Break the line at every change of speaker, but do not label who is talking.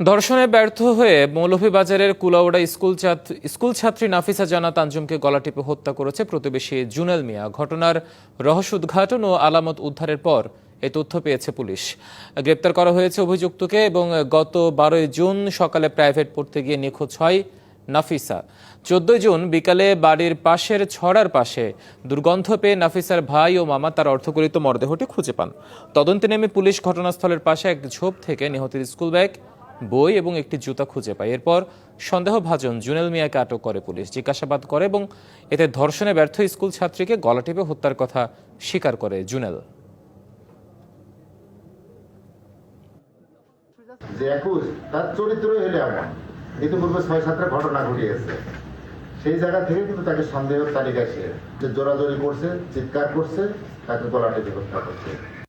ধর্ষণে ব্যর্থ হয়ে মৌলভীবাজারের কুলাউড়া স্কুল স্কুল ছাত্রী নাফিসা জানাত আঞ্জুমকে গলা টিপে হত্যা করেছে প্রতিবেশী জুনেল মিয়া। ঘটনার রহস্য উদ্ঘাটন ও আলামত উদ্ধারের পর এই তথ্য পেয়েছে পুলিশ। গ্রেপ্তার করা হয়েছে অভিযুক্তকে এবং গত বারোই জুন সকালে প্রাইভেট পড়তে গিয়ে নিখোঁজ হয় নাফিসা। চোদ্দই জুন বিকালে বাড়ির পাশের ছড়ার পাশে দুর্গন্ধ পেয়ে নাফিসার ভাই ও মামা তার অর্থকরিত মরদেহটি খুঁজে পান। তদন্তে নেমে পুলিশ ঘটনাস্থলের পাশে এক ঝোপ থেকে নিহতের স্কুল ব্যাগ বই এবং একটি জুতা খুঁজে পায়। এরপর সন্দেহভাজন জুনেল মিয়াকে আটক করে পুলিশ, জিজ্ঞাসাবাদ করে এবং এতে ধর্ষণে ব্যর্থ স্কুল ছাত্রীকে গলা টিপে হত্যার কথা স্বীকার করে জুনেল।
যে একুশ, তার চরিত্রই হলে এমন। ইতিপূর্বে ছয় সাতটা ঘটনা ঘটিয়েছে। সেই জায়গা থেকে কিন্তু তাকে সন্দেহের তালিকায় সে জোরাজোরি করছে, চিৎকার করছে, তাকে গলা টেপে হত্যা করছে।